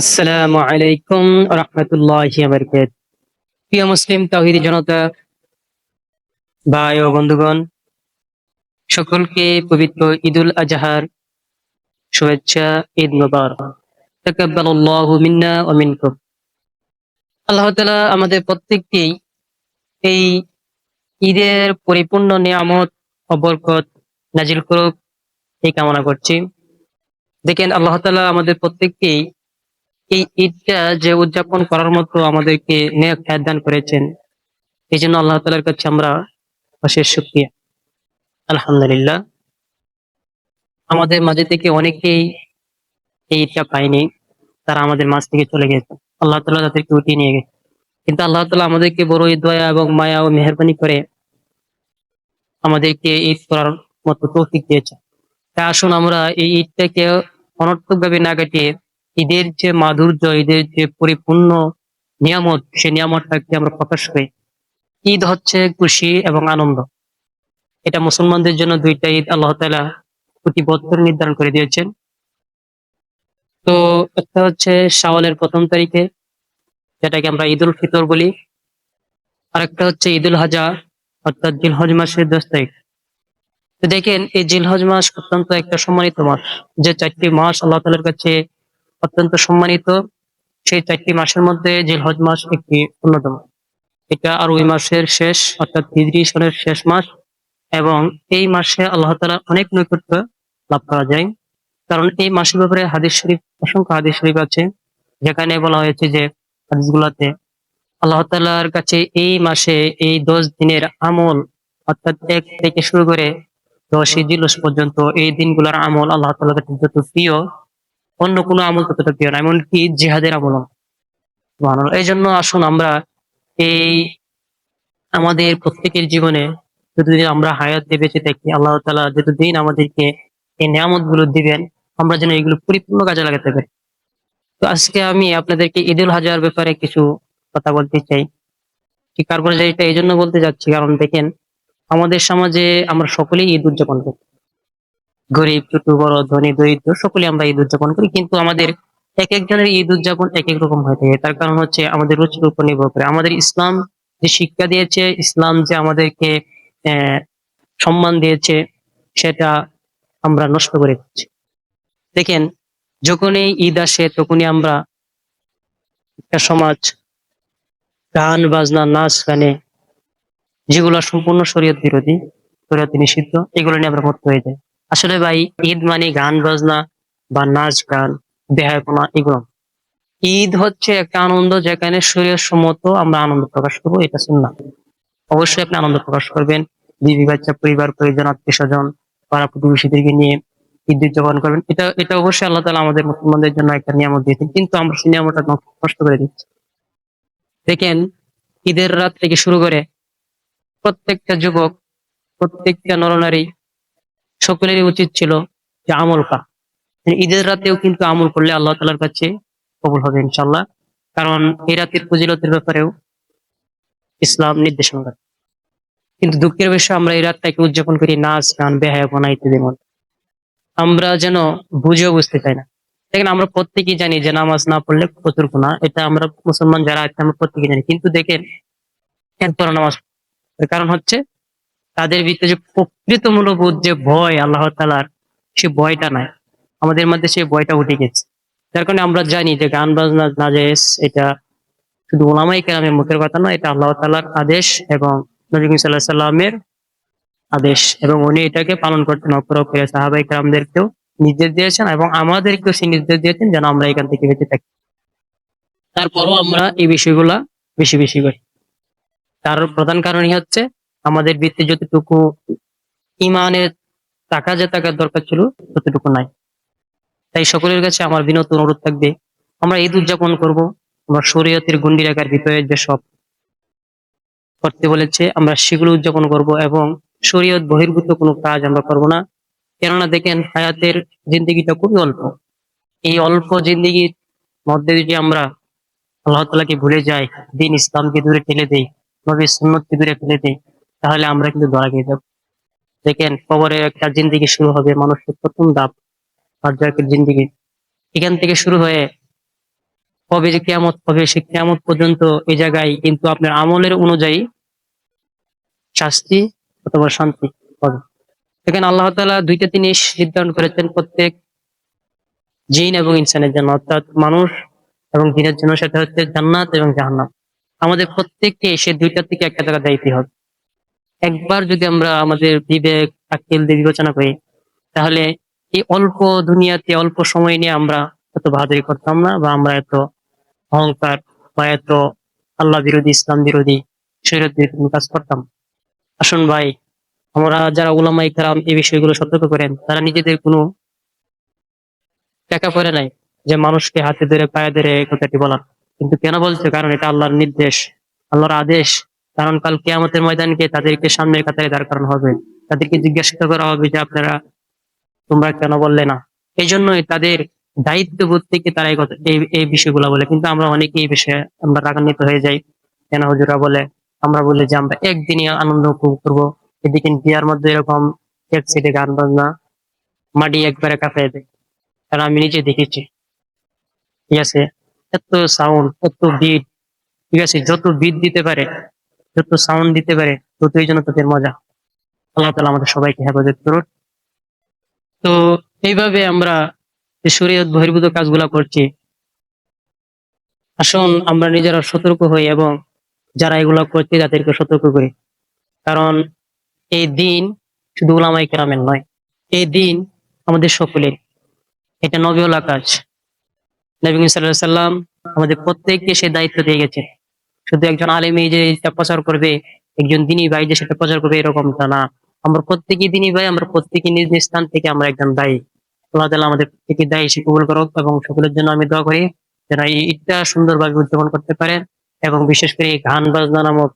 আসসালামু আলাইকুম রহমতুল্লাহি প্রিয় মুসলিম তাহিদি জনতা, ভাই ও বন্ধুগণ, সকলকে পবিত্র ঈদুল আজহার শুভেচ্ছা, ঈদ মুবারক। তাকাব্বালাল্লাহু মিন্না ওয়া মিনকুম। আল্লাহ তাআলা আমাদের প্রত্যেককেই এই ঈদের পরিপূর্ণ নিয়ামত ও বরকত নাজিল করুক, এই কামনা করছি। দেখেন, আল্লাহ তাআলা আমাদের প্রত্যেককেই এই ঈদটা যে উদযাপন করার মতো আমাদেরকে নেক দান করেছেন, এই জন্য আল্লাহ তালার কাছে আমরা অশেষ শুক্রিয়া। আলহামদুলিল্লাহ। আমাদের মাঝে থেকে অনেকেই এই ঈদটা পায়নি, তারা আমাদের মাঝ থেকে চলে গেছে। আল্লাহ তালা তাদেরকে উঠিয়ে নিয়ে গেছে। কিন্তু আল্লাহ তালা আমাদেরকে বড়ই দয়া এবং মায়া ও মেহরবানি করে আমাদেরকে ঈদ করার মতো তৌফিক দিয়েছে তা আসুন আমরা এই ঈদটাকে অনর্থক ভাবে না কাটিয়ে ঈদের যে মাধুর্য, ঈদের যে পরিপূর্ণ নিয়ামত, সেই নিয়ামতটাকে আমরা প্রকাশ করি। ঈদ হচ্ছে খুশি এবং আনন্দ। এটা মুসলমানদের জন্য দুইটা ঈদ আল্লাহ তালা প্রতি বছর নির্ধারণ করে দিয়েছেন। তো একটা হচ্ছে শাওয়ালের প্রথম তারিখে, যেটাকে আমরা ঈদুল ফিতর বলি। আরেকটা হচ্ছে ঈদুল হাজা অর্থাৎ জিলহজ মাসের দশ তারিখ। তো দেখেন, এই জিলহজ মাস অত্যন্ত একটা সম্মানিত মাস। যে চারটি মাস আল্লাহ তালার কাছে অত্যন্ত সম্মানিত সেই চারটি মাসের মধ্যে জিলহজ মাস একটি অন্যতম। এটা আর ওই মাসের শেষ, অর্থাৎ হিজরি সনের শেষ মাস এবং এই মাসে আল্লাহ তালা অনেক নৈকট্য লাভ করা যায়। কারণ এই মাসের ব্যাপারে হাদিস শরীফ, অসংখ্য হাদিস শরীফ আছে, যেখানে বলা হয়েছে যে হাদিসগুলাতে আল্লাহ তালার কাছে এই মাসে এই দশ দিনের আমল, অর্থাৎ এক থেকে শুরু করে দশই জিলস পর্যন্ত এই দিনগুলোর আমল আল্লাহ তালার কাছে যত প্রিয় অন্য কোনো আমল ততটা প্রিয় না, এমনকি জিহাদের আমল এই জন্য আসুন আমরা এই আমাদের প্রত্যেকের জীবনে যতদিন আমরা হায়াতে বেঁচে থাকি, আল্লাহ তালা যতদিন আমাদেরকে এই নিয়ামতগুলো দিবেন, আমরা যেন এগুলো পরিপূর্ণ কাজে লাগাতে পারি। তো আজকে আমি আপনাদেরকে ঈদুল হাজার ব্যাপারে কিছু কথা বলতে চাই। স্বীকার করে এটা এই জন্য বলতে যাচ্ছি, কারণ দেখেন, আমাদের সমাজে আমরা সকলেই ঈদ উদযাপন করি গরিব, ছোট, বড়, ধনী, দরিদ্র সকলে আমরা ঈদ উদযাপন করি। কিন্তু আমাদের এক একজনের ঈদ উদযাপন এক এক রকম হয়ে থাকে। তার কারণ হচ্ছে আমাদের রুচির উপর নির্ভর করে। আমাদের ইসলাম যে শিক্ষা দিয়েছে, ইসলাম যে আমাদেরকে সম্মান দিয়েছে, সেটা আমরা নষ্ট করে দিচ্ছি। দেখেন, যখনই ঈদ আসে, তখনই আমরা একটা সমাজ, গান, বাজনা, নাচ, গানে যেগুলো সম্পূর্ণ শরীয়ত বিরোধী, শরীয়ত নিষিদ্ধ, এগুলো নিয়ে আমরা মত হয়ে যাই। আসলে ভাই, ঈদ মানে গান বাজনা বা নাচ গান দেহাপনা এগুলো। ঈদ হচ্ছে একটা আনন্দ যেখানে শরীরের সম্মত আমরা আনন্দ প্রকাশ করব, এটা শুনলাম অবশ্যই আপনি আনন্দ প্রকাশ করবেন। বিবি বাচ্চা, পরিবার, পরিজন, আত্মীয় স্বজন, পাড়া প্রতিবেশীদেরকে নিয়ে ঈদ উদযাপন করবেন। এটা এটা অবশ্যই আল্লাহ তালা আমাদের মুসলমানদের জন্য একটা নিয়ামত দিয়েছেন, কিন্তু আমরা সেই নিয়ামতটা নষ্ট করে দিচ্ছি। দেখেন, ঈদের রাত থেকে শুরু করে প্রত্যেকটা যুবক, প্রত্যেকটা নরনারী সকলেরই উচিত ছিল যে আমল করা। ঈদের রাতেও কিন্তু আমল করলে আল্লাহ তালার কাছে কবুল হবে ইনশাল্লাহ কারণ এই রাতের ফজিলতের ব্যাপারেও ইসলাম নির্দেশনা করে কিন্তু দুঃখের বিষয়, আমরা এই রাতটাকে উদযাপন করি নাচ, গান বেহায়াপনা ইত্যাদির মধ্যে। আমরা যেন বুঝেও বুঝতে চাই না। দেখেন, আমরা প্রত্যেকেই জানি যে নামাজ না পড়লে প্রচুর গুণা এটা আমরা মুসলমান যারা আছে আমরা প্রত্যেকেই জানি। কিন্তু দেখেন এরপর নামাজ কারণ হচ্ছে তাদের ভিতরে যে প্রকৃত মূলবোধ যে ভয়, আল্লাহ তালার সে ভয়টা নাই। আমাদের মধ্যে সেই ভয়টা উঠে গেছে। যার কারণে আমরা জানি যে গান বাজনা নাজেস এটা শুধু ওলামাই কেরামের মুখের কথা নয়, এটা আল্লাহ তালার আদেশ এবং নবী সাল্লাহ সাল্লামের আদেশ এবং উনি এটাকে পালন করতেন অপর করে সাহাবাই কেরামদেরকেও নির্দেশ দিয়েছেন এবং আমাদেরকেও সে নির্দেশ দিয়েছেন যেন আমরা এখান থেকে বেঁচে থাকি। তারপরও আমরা এই বিষয়গুলা বেশি বেশি করি। তার প্রধান কারণই হচ্ছে আমাদের বৃত্তি যতটুকু ইমানের টাকা যে টাকার দরকার ছিল, ততটুকু নাই। তাই সকলের কাছে আমার বিনত অনুরোধ থাকবে, আমরা ঈদ উদযাপন করব, আমরা শরীয়তের গুন্ডি রাখার ভিতরে যে সব করতে বলেছে, আমরা সেগুলো উদযাপন করব এবং শরীয়ত বহির্ভূত কোনো কাজ আমরা করব না। কেননা দেখেন, হায়াতের জিন্দিগিটা খুবই অল্প। এই অল্প জিন্দিগির মধ্যে যদি আমরা আল্লাহ তালাকে ভুলে যাই, দিন ইসলামকে দূরে ঠেলে দেই নবী সুন্নতকে দূরে ফেলে দেই তাহলে আমরা কিন্তু ধরা খেয়ে যাব। দেখেন, কবরের একটা জিন্দিগি শুরু হবে, মানুষের প্রথম ধাপ বার্জাকের জিন্দিগি। এখান থেকে শুরু হয়ে কবে যে কেয়ামত হবে সে কেয়ামত পর্যন্ত এই জায়গায় কিন্তু আপনার আমলের অনুযায়ী শাস্তি অথবা শান্তি হবে এখানে আল্লাহ তাআলা দুইটা জিনিস নির্ধারণ করেছেন, প্রত্যেক জিন এবং ইনসানের জন্য, অর্থাৎ মানুষ এবং জিনের জন্য, সেটা হচ্ছে জান্নাত এবং জাহান্নাম। আমাদের প্রত্যেককে সে দুইটার থেকে একটা জায়গা দায়িত্ব হবে। একবার যদি আমরা আমাদের বিবেক আকিল দিয়ে বিবেচনা করি, তাহলে এই অল্প দুনিয়াতে অল্প সময় নিয়ে আমরা এত বাহাদুরি করতাম না বা আমরা এত অহংকার বা এত আল্লাহ বিরোধী, ইসলাম বিরোধী, শরীয়ত বিরোধী কাজ করতাম। আসুন ভাই, আমরা যারা উলামাই কারাম এই বিষয়গুলো সতর্ক করেন, তারা নিজেদের কোনো টাকা পড়ে নাই যে মানুষকে হাতে ধরে, পায়ে ধরে কথাটি বলার। কিন্তু কেন বলছে? কারণ এটা আল্লাহর নির্দেশ, আল্লাহর আদেশ। কারণ কাল কেয়ামতের ময়দানকে তাদেরকে সামনের কাতারে দাঁড় করানো হবে। তাদেরকে জিজ্ঞাসা করা হবে যে, আপনারা তোমরা কেন বললে না? এই জন্যই তাদের দায়িত্ববোধ থেকে তারা এই বিষয়গুলো বলে। কিন্তু আমরা অনেকে এই বিষয়ে আমরা রাগান্বিত হয়ে যাই। কেন হুজুরা বলে? আমরা বলি যে, আমরা একদিনই আনন্দ উপভোগ করব। এদিকে বিয়ার মধ্যে এরকম এক সাইডে গান বাজনা, মাটি একবারে কাঁপিয়ে দেয়। কারণ আমি নিজে দেখেছি। ঠিক আছে? এত সাউন্ড এত বিট ঠিক আছে? যত বিট দিতে পারে যত সাউন্ড দিতে পারে, ততই যেন তাদের মজা। আল্লাহ তালা আমাদের সবাইকে হেফাজত করুন। তো এইভাবে আমরা শরীয়ত বহির্ভূত কাজগুলা করছি, আসুন আমরা নিজেরা সতর্ক হই এবং যারা এগুলা করছে তাদেরকে সতর্ক করি। কারণ এই দিন শুধু উলামাই কেরামের নয়, এই দিন আমাদের সকলের। এটা নবীলা কাজ। নবী সাল্লাম আমাদের প্রত্যেককে সে দায়িত্ব দিয়ে গেছে শুধু একজন আলেমী যে প্রচার করবে, একজন দিনী ভাই যে সেটা প্রচার করবে এরকমটা না। আমরা প্রত্যেকই দিনী ভাই, আমরা প্রত্যেকে নিজ নিজ স্থান থেকে আমরা একজন দায়ী। আল্লাহ তালা আমাদের প্রত্যেকে দায়ী সে কবুল করুক এবং সকলের জন্য আমি দোয়া করি যেন এই ঈদটা সুন্দরভাবে উদযাপন করতে পারে এবং বিশেষ করে এই গান বাজনা নামক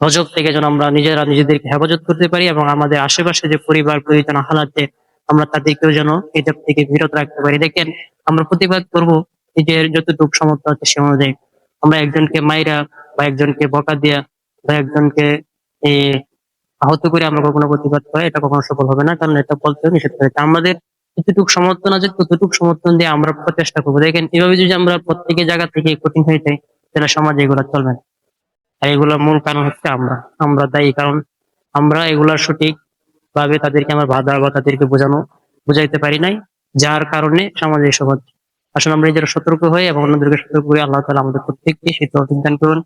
গজব থেকে যেন আমরা নিজেরা নিজেদেরকে হেফাজত করতে পারি এবং আমাদের আশেপাশে যে পরিবার, পরিজন হালাতে আমরা তাদেরকেও যেন এটার থেকে বিরত রাখতে পারি। দেখেন, আমরা প্রতিবাদ করব, নিজের যতটুকু সামর্থ্য আছে সে অনুযায়ী। আমরা একজনকে মাইরা বা একজনকে বকা দিয়া বা একজনকে আহত করে আমরা কখনো প্রতিবাদ করা, এটা কখনো সফল হবে না, কারণ এটা বলতে নিষেধ করেছে আমাদের যতটুকু সমর্থন আছে, ততটুকু সমর্থন দিয়ে আমরা প্রচেষ্টা করব। দেখেন, এভাবে যদি আমরা প্রত্যেকের জায়গা থেকে কঠিন হয়ে যাই, তাহলে সমাজে এগুলো চলবে না। আর এগুলোর মূল কারণ হচ্ছে আমরা আমরা দায়ী, কারণ আমরা এগুলার সঠিক ভাবে তাদেরকে আমরা বাধা বা তাদেরকে বোঝানো, বুঝাইতে পারি নাই, যার কারণে সমাজে হচ্ছে আসলে আমরা নিজেরা সতর্ক হই এবং অন্যদেরকে সতর্ক করে আল্লাহ তালা আমাদের প্রত্যেককে সে তৌফিক দান করুন।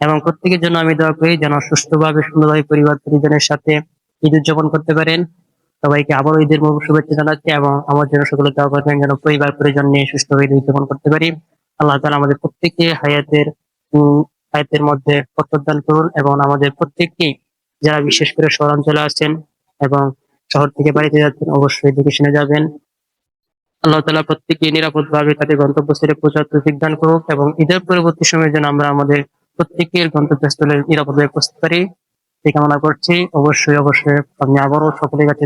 এবং প্রত্যেকের জন্য আমি দোয়া করি যেন সুস্থভাবে, সুন্দরভাবে পরিবার, পরিজনের সাথে ঈদ উদযাপন করতে পারেন। সবাইকে আবারও ঈদের মূল শুভেচ্ছা জানাচ্ছি এবং আমার জন্য সকলে দোয়া করবেন যেন পরিবার, পরিজন নিয়ে সুস্থভাবে ঈদ উদযাপন করতে পারি। আল্লাহ তালা আমাদের প্রত্যেককে হায়াতের হায়াতের মধ্যে প্রত্যান করুন এবং আমাদের প্রত্যেককেই যারা বিশেষ করে শহরাঞ্চলে আছেন এবং শহর থেকে বাড়িতে যাচ্ছেন অবশ্যই দেখে শুনে যাবেন। আল্লাহ তালা প্রত্যেকে নিরাপদ ভাবে তাদের গন্তব্যস্থলে পৌঁছার তৌফিক দান করুক এবং ঈদের পরবর্তী সময়ের জন্য আমরা আমাদের প্রত্যেকের গন্তব্যস্থলে নিরাপদভাবে পৌঁছতে পারি এই কামনা করছি। অবশ্যই অবশ্যই আপনি আবারও সকলের কাছে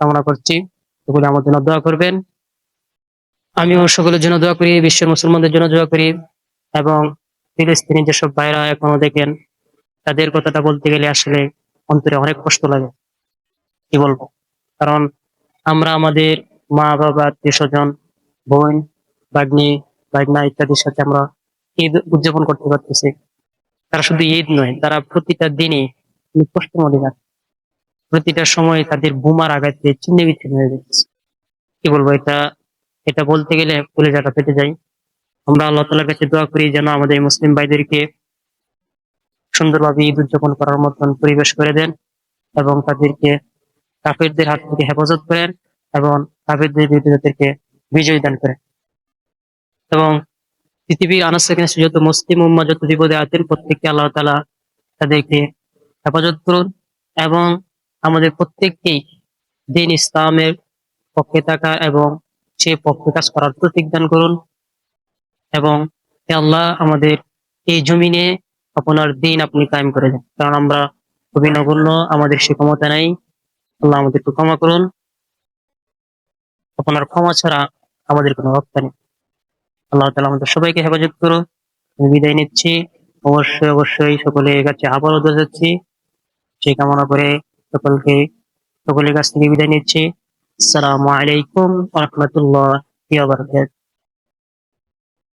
কামনা করছি। সকলে আমার জন্য দোয়া করবেন। আমিও সকলের জন্য দোয়া করি, বিশ্বের মুসলমানদের জন্য দোয়া করি এবং ফিলিস্তিনি যেসব ভাইরা এখনও দেখেন, তাদের কথাটা বলতে গেলে আসলে অন্তরে অনেক কষ্ট লাগে। কি বলব? কারণ আমরা আমাদের মা, বাবা আত্মীয় স্বজন বোন বাগ্নি বাগনা ইত্যাদির সাথে আমরা ঈদ উদযাপন করতে পারতেছি। তারা শুধু ঈদ নয়, তারা প্রতিটা কষ্টের মধ্যে যাচ্ছে প্রতিটা সময় তাদের বোমার আঘাতে চিহ্নে বিচ্ছিন্ন হয়ে যাচ্ছে কি বলব এটা? এটা বলতে গেলে কলেজাটা পেতে যাই আমরা আল্লাহ তালার কাছে দোয়া করি যেন আমাদের মুসলিম ভাইদেরকে সুন্দরভাবে ঈদ উদযাপন করার মতন পরিবেশ করে দেন এবং তাদেরকে কাফেরদের হাত থেকে হেফাজত করেন। এবং বিরুদ্ধে তাদেরকে বিজয় দান করেন এবং পৃথিবীর আনাসে যত মুসলিম উম্মা যত বিপদে আছেন, প্রত্যেককে আল্লাহ তালা তাদেরকে হেফাজত করুন এবং আমাদের প্রত্যেককেই দিন ইসলামের পক্ষে থাকা এবং সে পক্ষে কাজ করার প্রতীক দান করুন এবং আল্লাহ, আমাদের এই জমিনে আপনার দিন আপনি কায়েম করে দেন। কারণ আমরা খুবই নগণ্য আমাদের সে ক্ষমতা নাই। আল্লাহ আমাদের একটু ক্ষমা করুন। আপনার ক্ষমা ছাড়া আমাদের কোনো রক্ষা নেই। আল্লাহ তালা আমাদের সবাইকে হেফাজত করুন বিদায় নিচ্ছি। অবশ্যই অবশ্যই সকলের কাছে আবারও দেখাচ্ছি সেই কামনা করে সকলকে, সকলের কাছ থেকে বিদায় নিচ্ছি। আসসালামু আলাইকুম রহমতুল্লাহ